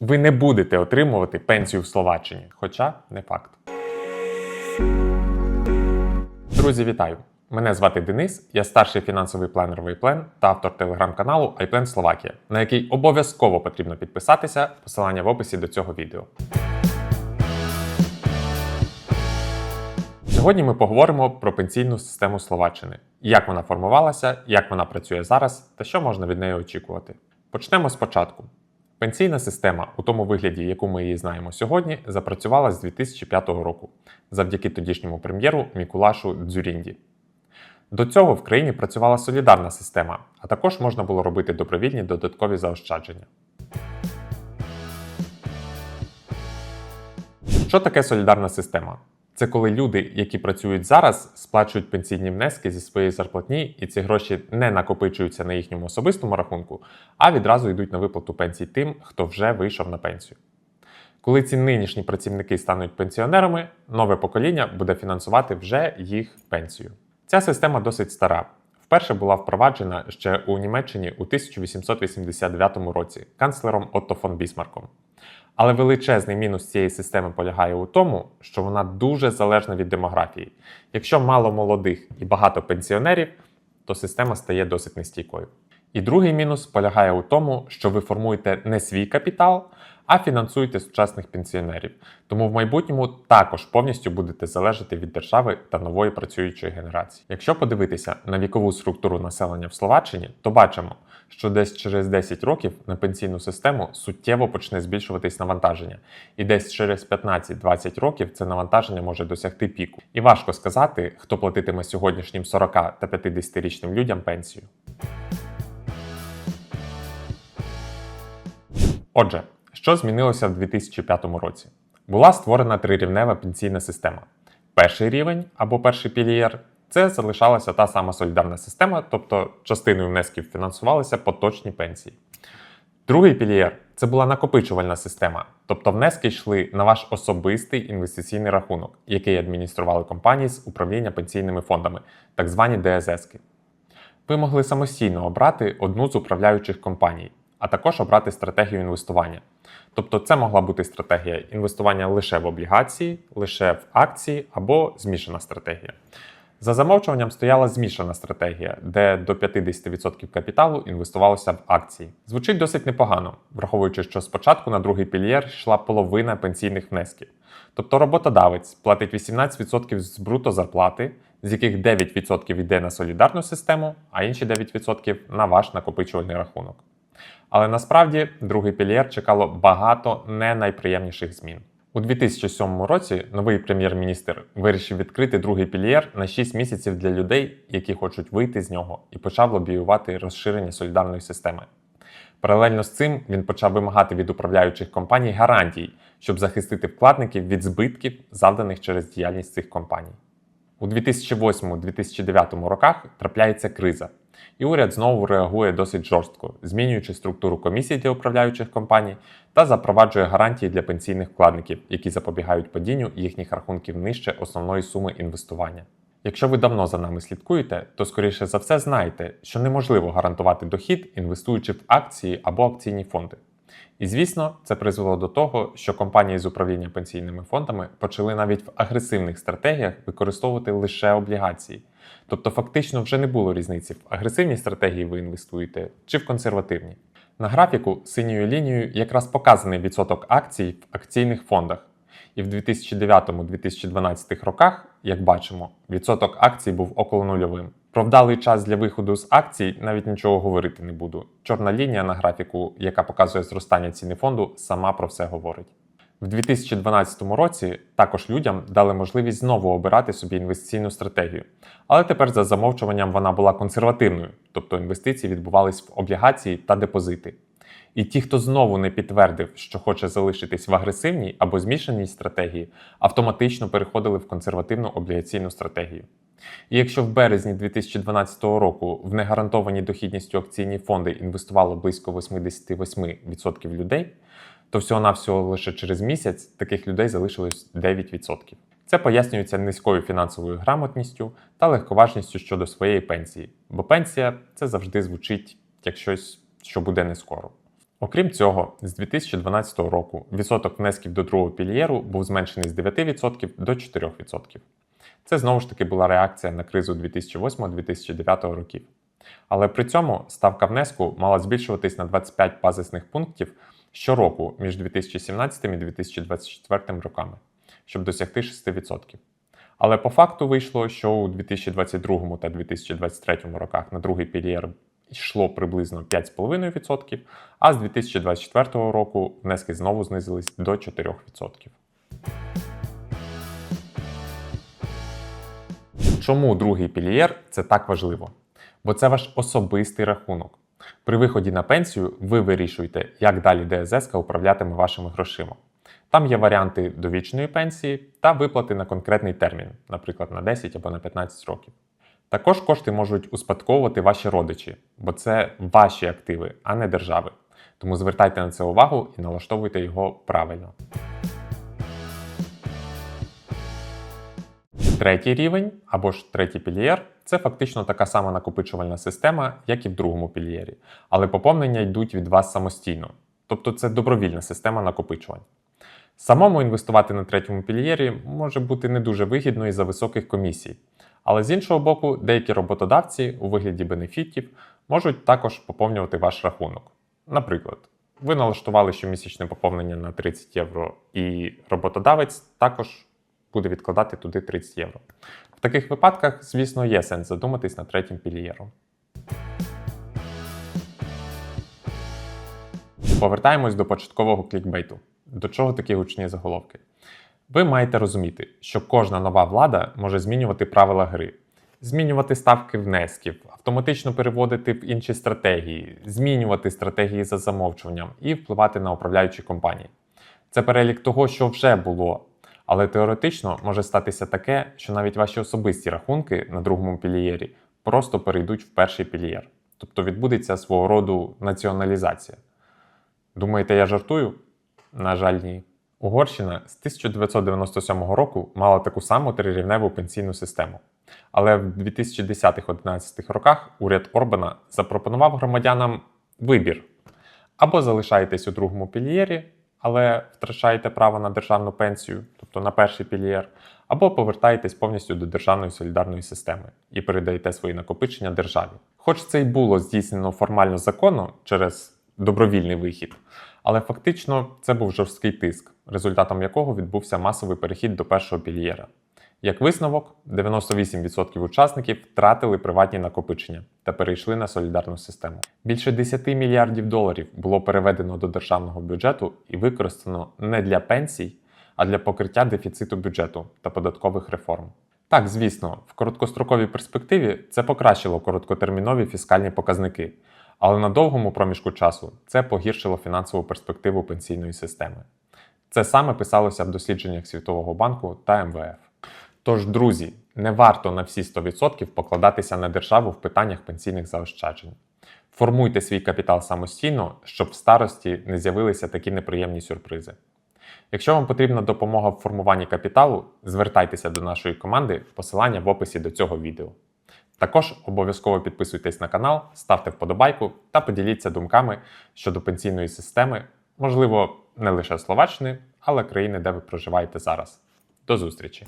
ви не будете отримувати пенсію в Словаччині, хоча не факт. Друзі, вітаю! Мене звати Денис, я старший фінансовий планер Вейплен та автор телеграм-каналу iPlan Словакія, на який обов'язково потрібно підписатися. Посилання в описі до цього відео. Сьогодні ми поговоримо про пенсійну систему Словаччини, як вона формувалася, як вона працює зараз та що можна від неї очікувати. Почнемо спочатку. Пенсійна система, у тому вигляді, яку ми її знаємо сьогодні, запрацювала з 2005 року завдяки тодішньому прем'єру Мікулашу Дзюрінді. До цього в країні працювала солідарна система, а також можна було робити добровільні додаткові заощадження. Що таке солідарна система? Це коли люди, які працюють зараз, сплачують пенсійні внески зі своєї зарплатні, і ці гроші не накопичуються на їхньому особистому рахунку, а відразу йдуть на виплату пенсій тим, хто вже вийшов на пенсію. Коли ці нинішні працівники стануть пенсіонерами, нове покоління буде фінансувати вже їх пенсію. Ця система досить стара. Вперше була впроваджена ще у Німеччині у 1889 році канцлером Отто фон Бісмарком. Але величезний мінус цієї системи полягає у тому, що вона дуже залежна від демографії. Якщо мало молодих і багато пенсіонерів, то система стає досить нестійкою. І другий мінус полягає у тому, що ви формуєте не свій капітал, а фінансуєте сучасних пенсіонерів. Тому в майбутньому також повністю будете залежати від держави та нової працюючої генерації. Якщо подивитися на вікову структуру населення в Словаччині, то бачимо, що десь через 10 років на пенсійну систему суттєво почне збільшуватись навантаження, і десь через 15-20 років це навантаження може досягти піку. І важко сказати, хто платитиме сьогоднішнім 40 та 50-річним людям пенсію. Отже, що змінилося в 2005 році? Була створена трирівнева пенсійна система. Перший рівень або перший пілієр це залишалася та сама солідарна система, тобто частиною внесків фінансувалися поточні пенсії. Другий пілієр це була накопичувальна система, тобто внески йшли на ваш особистий інвестиційний рахунок, який адміністрували компанії з управління пенсійними фондами, так звані ДССки. Ви могли самостійно обрати одну з управляючих компаній, а також обрати стратегію інвестування. Тобто це могла бути стратегія інвестування лише в облігації, лише в акції або змішана стратегія. За замовчуванням стояла змішана стратегія, де до 50% капіталу інвестувалося в акції. Звучить досить непогано, враховуючи, що спочатку на другий пільєр йшла половина пенсійних внесків. Тобто роботодавець платить 18% з бруто зарплати, з яких 9% йде на солідарну систему, а інші 9% на ваш накопичувальний рахунок. Але насправді другий пільєр чекало багато не найприємніших змін. У 2007 році новий прем'єр-міністр вирішив відкрити другий пільєр на 6 місяців для людей, які хочуть вийти з нього, і почав лобіювати розширення солідарної системи. Паралельно з цим він почав вимагати від управляючих компаній гарантій, щоб захистити вкладників від збитків, завданих через діяльність цих компаній. У 2008-2009 роках трапляється криза, і уряд знову реагує досить жорстко, змінюючи структуру комісій для управляючих компаній та запроваджує гарантії для пенсійних вкладників, які запобігають падінню їхніх рахунків нижче основної суми інвестування. Якщо ви давно за нами слідкуєте, то скоріше за все знаєте, що неможливо гарантувати дохід, інвестуючи в акції або акційні фонди. І звісно, це призвело до того, що компанії з управління пенсійними фондами почали навіть в агресивних стратегіях використовувати лише облігації. Тобто, фактично вже не було різниці в агресивній стратегії ви інвестуєте чи в консервативній. На графіку синьою лінією якраз показаний відсоток акцій в акційних фондах. І в 2009-2012 роках, як бачимо, відсоток акцій був около нульовим. Про вдалий час для виходу з акцій навіть нічого говорити не буду. Чорна лінія на графіку, яка показує зростання ціни фонду, сама про все говорить. В 2012 році також людям дали можливість знову обирати собі інвестиційну стратегію, але тепер за замовчуванням вона була консервативною, тобто інвестиції відбувались в облігації та депозити. І ті, хто знову не підтвердив, що хоче залишитись в агресивній або змішаній стратегії, автоматично переходили в консервативну облігаційну стратегію. І якщо в березні 2012 року в негарантовані дохідністю акційні фонди інвестувало близько 88% людей, то всього-навсього лише через місяць таких людей залишилось 9%. Це пояснюється низькою фінансовою грамотністю та легковажністю щодо своєї пенсії, бо пенсія це завжди звучить як щось, що буде не скоро. Окрім цього, з 2012 року відсоток внесків до другого пільєру був зменшений з 9% до 4%. Це знову ж таки була реакція на кризу 2008-2009 років. Але при цьому ставка внеску мала збільшуватись на 25 базисних пунктів щороку між 2017 і 2024 роками, щоб досягти 6%. Але по факту вийшло, що у 2022 та 2023 роках на другий пільєр йшло приблизно 5,5%, а з 2024 року внески знову знизились до 4%. Чому другий пільєр це так важливо? Бо це ваш особистий рахунок. При виході на пенсію ви вирішуєте, як далі ДСС управлятиме вашими грошима. Там є варіанти довічної пенсії та виплати на конкретний термін, наприклад, на 10 або на 15 років. Також кошти можуть успадковувати ваші родичі, бо це ваші активи, а не держави. Тому звертайте на це увагу і налаштовуйте його правильно. Третій рівень або ж третій пільєр це фактично така сама накопичувальна система, як і в другому пільєрі, але поповнення йдуть від вас самостійно, тобто це добровільна система накопичувань. Самому інвестувати на третьому пільєрі може бути не дуже вигідно із-за високих комісій, але з іншого боку, деякі роботодавці у вигляді бенефітів можуть також поповнювати ваш рахунок. Наприклад, ви налаштували щомісячне поповнення на 30 євро, і роботодавець також буде відкладати туди 30 євро. В таких випадках, звісно, є сенс задуматись над третім пільєром. Повертаємось до початкового клікбейту. До чого такі гучні заголовки? Ви маєте розуміти, що кожна нова влада може змінювати правила гри, змінювати ставки внесків, автоматично переводити в інші стратегії, змінювати стратегії за замовчуванням і впливати на управляючі компанії. Це перелік того, що вже було, але теоретично може статися таке, що навіть ваші особисті рахунки на другому пілієрі просто перейдуть в перший пілієр. Тобто відбудеться свого роду націоналізація. Думаєте, я жартую? На жаль, ні. Угорщина з 1997 року мала таку саму трирівневу пенсійну систему. Але в 2010-11 роках уряд Орбана запропонував громадянам вибір: або залишаєтесь у другому пільєрі, але втрачаєте право на державну пенсію, тобто на перший пільєр, або повертаєтесь повністю до державної солідарної системи і передаєте свої накопичення державі. Хоч це й було здійснено формально законно через добровільний вихід, але фактично це був жорсткий тиск, результатом якого відбувся масовий перехід до першого пільєра. Як висновок, 98% учасників втратили приватні накопичення та перейшли на солідарну систему. Більше 10 мільярдів доларів було переведено до державного бюджету і використано не для пенсій, а для покриття дефіциту бюджету та податкових реформ. Так, звісно, в короткостроковій перспективі це покращило короткотермінові фіскальні показники, але на довгому проміжку часу це погіршило фінансову перспективу пенсійної системи. Це саме писалося в дослідженнях Світового банку та МВФ. Тож, друзі, не варто на всі 100% покладатися на державу в питаннях пенсійних заощаджень. Формуйте свій капітал самостійно, щоб в старості не з'явилися такі неприємні сюрпризи. Якщо вам потрібна допомога в формуванні капіталу, звертайтеся до нашої команди, посилання в описі до цього відео. Також обов'язково підписуйтесь на канал, ставте вподобайку та поділіться думками щодо пенсійної системи, можливо, не лише Словаччини, але країни, де ви проживаєте зараз. До зустрічі!